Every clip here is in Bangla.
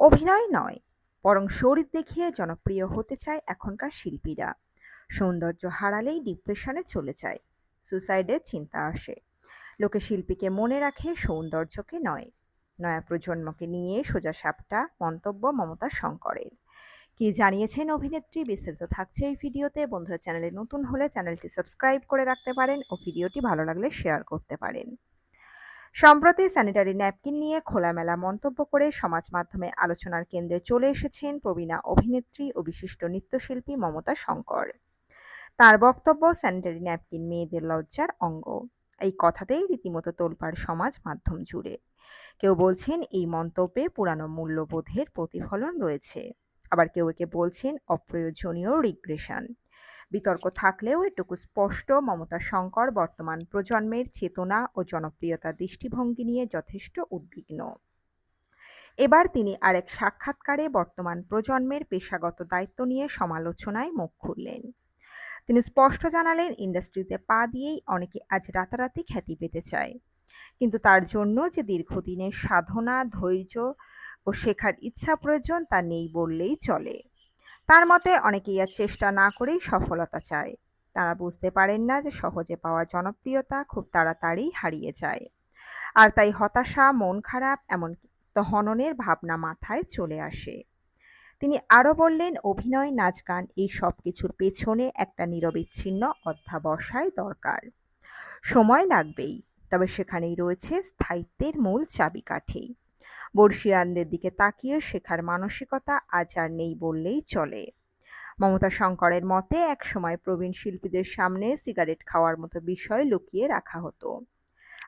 অভিনয় নয়, বরং শরীর দেখিয়ে জনপ্রিয় হতে চায় এখনকার শিল্পীরা। সৌন্দর্য হারালেই ডিপ্রেশনে চলে যায় সুসাইডের চিন্তা আসে। লোকে শিল্পীকে মনে রাখে সৌন্দর্যকে নয়। নয়া প্রজন্মকে নিয়ে সোজা সাপটা মন্তব্য মমতা শঙ্করের। কি জানিয়েছেন অভিনেত্রী? বিস্তারিত থাকছে এই ভিডিওতে। বন্ধুরা, চ্যানেলে নতুন হলে চ্যানেলটি সাবস্ক্রাইব করে রাখতে পারেন ও ভিডিওটি ভালো লাগলে শেয়ার করতে পারেন। সম্প্রতি স্যানিটারি ন্যাপকিন নিয়ে খোলামেলা মন্তব্য করে সমাজ মাধ্যমে আলোচনার কেন্দ্রে চলে এসেছেন প্রবীণা অভিনেত্রী ও বিশিষ্ট নৃত্যশিল্পী মমতা শঙ্কর। তার বক্তব্য, স্যানিটারি ন্যাপকিন মেয়েদের লজ্জার অঙ্গ। এই কথাতেই রীতিমতো তোলপাড় সমাজ মাধ্যম জুড়ে। কেউ বলছেন এই মন্তব্যে পুরানো মূল্যবোধের প্রতিফলন রয়েছে। আবার কেউ একে বলছেন অপ্রয়োজনীয় রিগ্রেশন। বিতর্ক থাকলেও এটুকু স্পষ্ট মমতা শঙ্কর বর্তমান প্রজন্মের চেতনা ও জনপ্রিয়তা দৃষ্টিভঙ্গি নিয়ে যথেষ্ট উদ্বিগ্ন। এবার তিনি আরেক সাক্ষাৎকারে বর্তমান প্রজন্মের পেশাগত দায়িত্ব নিয়ে সমালোচনায় মুখ খুললেন। তিনি স্পষ্ট জানালেন, ইন্ডাস্ট্রিতে পা দিয়েই অনেকে আজ রাতারাতি খ্যাতি পেতে চায়। কিন্তু তার জন্য যে দীর্ঘদিনের সাধনা, ধৈর্য ও শেখার ইচ্ছা প্রয়োজন তা নেই বললেই চলে। তার মতে অনেকেই আর চেষ্টা না করেই সফলতা চায়। তারা বুঝতে পারেন না যে সহজে পাওয়া জনপ্রিয়তা খুব তাড়াতাড়ি হারিয়ে যায়। আর তাই হতাশা, মন খারাপ, এমনকি হননের ভাবনা মাথায় চলে আসে। তিনি আরও বললেন, অভিনয়, নাচ, গান এই সব কিছুর পেছনে একটা নিরবিচ্ছিন্ন অধ্যাবসায় দরকার। সময় লাগবেই, তবে সেখানেই রয়েছে স্থায়িত্বের মূল চাবিকাঠি। বর্ষিয়ানদের দিকে তাকিয়ে শেখার মানসিকতা আজ আর নেই বললেই চলে। মমতা শঙ্করের মতে, একসময় প্রবীণ শিল্পীদের সামনে সিগারেট খাওয়ার মতো বিষয় লুকিয়ে রাখা হতো।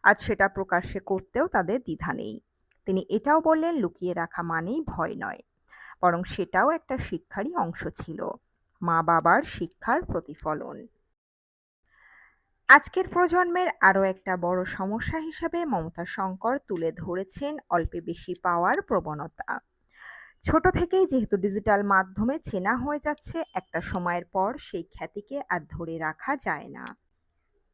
আজ সেটা প্রকাশ্যে করতেও তাদের দ্বিধা নেই। তিনি এটাও বললেন, লুকিয়ে রাখা মানেই ভয় নয়। বরং সেটাও একটা শিক্ষারই অংশ ছিল। মা বাবার শিক্ষার প্রতিফলন। আজকের প্রজন্মের আরও একটা বড় সমস্যা হিসাবে মমতা শঙ্কর তুলে ধরেছেন অল্পে বেশি পাওয়ার প্রবণতা। ছোট থেকেই যেহেতু ডিজিটাল মাধ্যমে চেনা হয়ে যাচ্ছে, একটা সময়ের পর সেই খ্যাতিকে আর ধরে রাখা যায় না।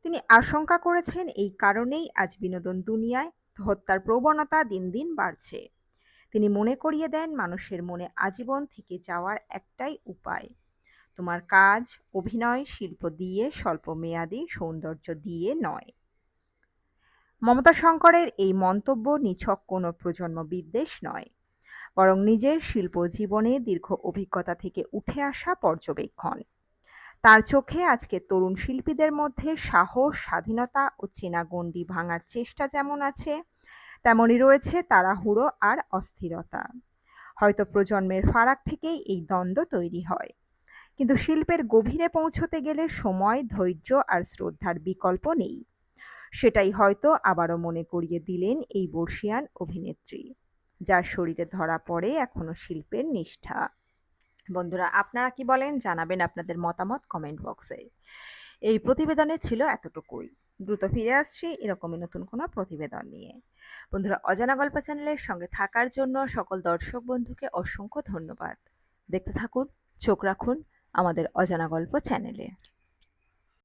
তিনি আশঙ্কা করেছেন এই কারণেই আজ বিনোদন দুনিয়ায় হত্যার প্রবণতা দিন দিন বাড়ছে। তিনি মনে করিয়ে দেন, মানুষের মনে আজীবন থেকে যাওয়ার একটাই উপায়। তোমার কাজ, অভিনয়, শিল্প দিয়ে স্বল্প মেয়াদি সৌন্দর্য দিয়ে নয়। মমতা শঙ্করের এই মন্তব্য নিছক কোনো প্রজন্ম বিদ্বেষ নয়, বরং নিজের শিল্প জীবনে দীর্ঘ অভিজ্ঞতা থেকে উঠে আসা পর্যবেক্ষণ। তার চোখে আজকে তরুণ শিল্পীদের মধ্যে সাহস, স্বাধীনতা ও চেনা গণ্ডি ভাঙার চেষ্টা যেমন আছে, তেমনই রয়েছে তাড়াহুড়ো আর অস্থিরতা। হয়তো প্রজন্মের ফারাক থেকেই এই দ্বন্দ্ব তৈরি হয়। কিন্তু শিল্পের গভীরে পৌঁছতে গেলে সময়, ধৈর্য আর শ্রদ্ধার বিকল্প নেই। সেটাই হয়তো আবারও মনে করিয়ে দিলেন এই বর্ষিয়ান অভিনেত্রী, যার শরীরে ধরা পড়ে এখনও শিল্পের নিষ্ঠা। বন্ধুরা, আপনারা কি বলেন? জানাবেন আপনাদের মতামত কমেন্ট বক্সে এই প্রতিবেদনে ছিল এতটুকুই। দ্রুত ফিরে আসছি এরকমই নতুন কোনো প্রতিবেদন নিয়ে। বন্ধুরা, অজানা গল্প চ্যানেলের সঙ্গে থাকার জন্য সকল দর্শক বন্ধুকে অসংখ্য ধন্যবাদ। দেখতে থাকুন, চোখ রাখুন আমাদের অজানা গল্প চ্যানেলে।